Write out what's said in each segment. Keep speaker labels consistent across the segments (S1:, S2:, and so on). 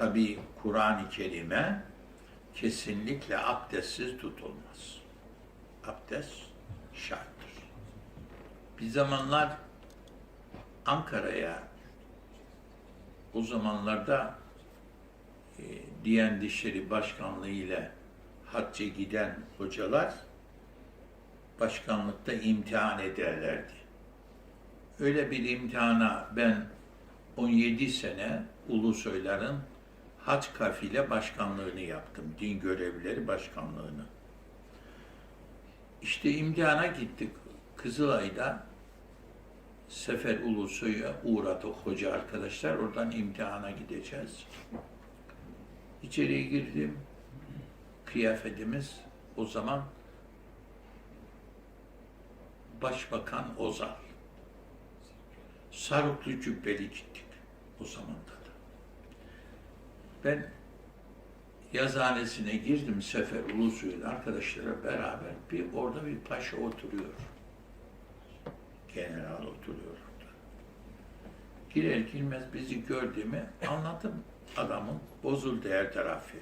S1: Tabi Kur'an-ı Kerim'e kesinlikle abdestsiz tutulmaz. Abdest şarttır. Bir zamanlar Ankara'ya o zamanlarda e, Diyanet İşleri Başkanlığı ile hacca giden hocalar başkanlıkta imtihan ederlerdi. Öyle bir imtihana ben 17 sene Ulusoyların hac kafile başkanlığını yaptım. Din görevlileri başkanlığını. İşte imtihana gittik. Kızılay'da Sefer Ulusoy'a uğradık hoca arkadaşlar. Oradan imtihana gideceğiz. İçeriye girdim. Kıyafetimiz o zaman Başbakan Ozal. Sarıklı cübbeli gittik o zamanda da. Ben yazhanesine girdim Sefer Ulusoy'un arkadaşlara beraber bir orada bir paşa oturuyor. General oturuyor orada. Girer girmez bizi gördüğümü anladım adamın bozuldu her tarafı.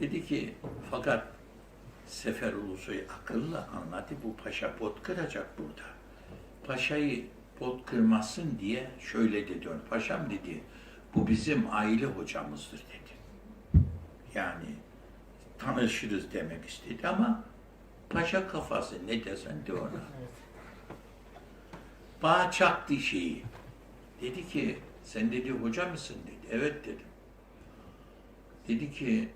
S1: Dedi ki fakat Sefer Ulusoy akıllı anladı bu paşa pot kıracak burada. Paşayı pot kırmasın diye şöyle dedi ona. Paşam dedi bu bizim aile hocamızdır dedi. Yani tanışırız demek istedi ama paşa kafası ne desen de ona. Bağ çaktı şeyi. Dedi ki sen dedi hoca mısın dedi. Evet dedim. Dedi ki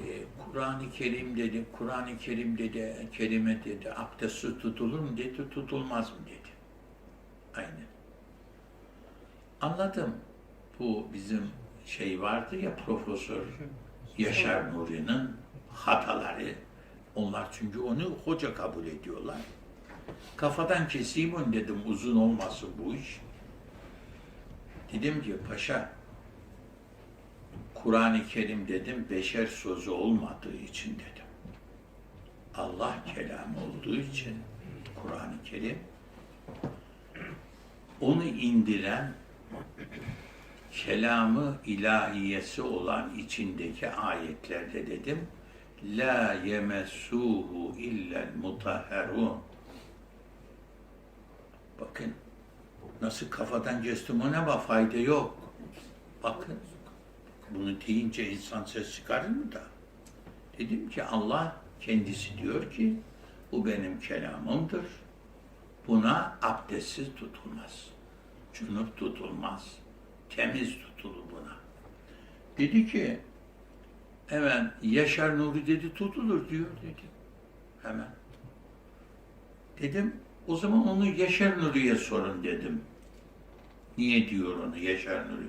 S1: e, Kur'an-ı Kerim dedi, Kur'an-ı Kerim dedi, kelime dedi, abdestsiz tutulur mu dedi, tutulmaz mı dedi. Aynen. Anladım. Bu bizim şey vardı ya Profesör Yaşar Nuri'nin hataları. Onlar çünkü onu hoca kabul ediyorlar. Kafadan keseyim onu dedim uzun olmasın bu iş. Dedim ki paşa Kur'an-ı Kerim dedim beşer sözü olmadığı için dedim. Allah kelamı olduğu için Kur'an-ı Kerim onu indiren kelamı ilahiyesi olan içindeki ayetlerde dedim la yemessuhu illel mutahherun bakın nasıl kafadan kestim ona bak fayda yok. Bakın bunu deyince insan ses çıkarır mı da? Dedim ki Allah kendisi diyor ki bu benim kelamımdır buna abdestsiz tutulmaz cunup tutulmaz temiz tutulur buna. Dedi ki hemen Yaşar Nuri dedi tutulur diyor dedi. Hemen. Dedim o zaman onu Yaşar Nuri'ye sorun dedim. Niye diyor onu Yaşar Nuri?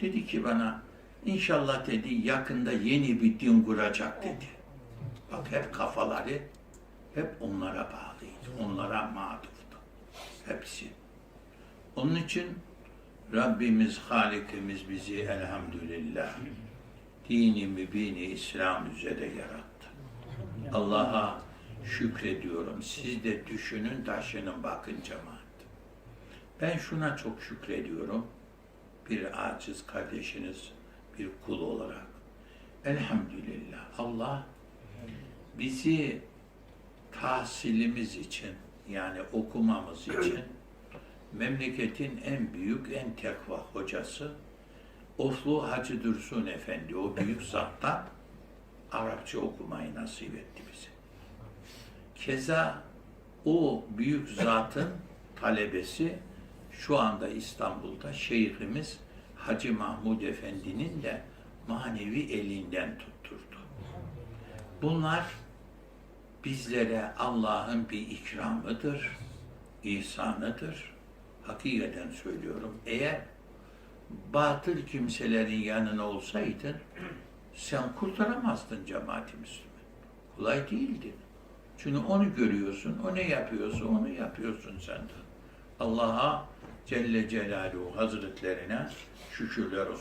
S1: Dedi ki bana inşallah dedi yakında yeni bir din kuracak dedi. Bak hep kafaları hep onlara bağlıydı. Onlara matuftu. Hepsi. Onun için Rabbimiz, Halikimiz bizi elhamdülillah dini mübini İslam üzere yarattı. Allah'a şükrediyorum. Siz de düşünün, taşının bakın cemaat. Ben şuna çok şükrediyorum. Bir aciz kardeşiniz, bir kul olarak. Elhamdülillah. Allah bizi tahsilimiz için yani okumamız için memleketin en büyük, en tekva hocası Oflu Hacı Dursun Efendi, o büyük zattan Arapça okumayı nasip etti bize. Keza o büyük zatın talebesi şu anda İstanbul'da Şeyhimiz Hacı Mahmud Efendi'nin de manevi elinden tutturdu. Bunlar bizlere Allah'ın bir ikramıdır, ihsanıdır hakikaten söylüyorum. Eğer batıl kimselerin yanına olsaydın sen kurtaramazdın cemaati Müslüman. Kolay değildi. Çünkü onu görüyorsun, o ne yapıyorsa onu yapıyorsun sen de. Allah'a Celle Celaluhu Hazretlerine şükürler olsun.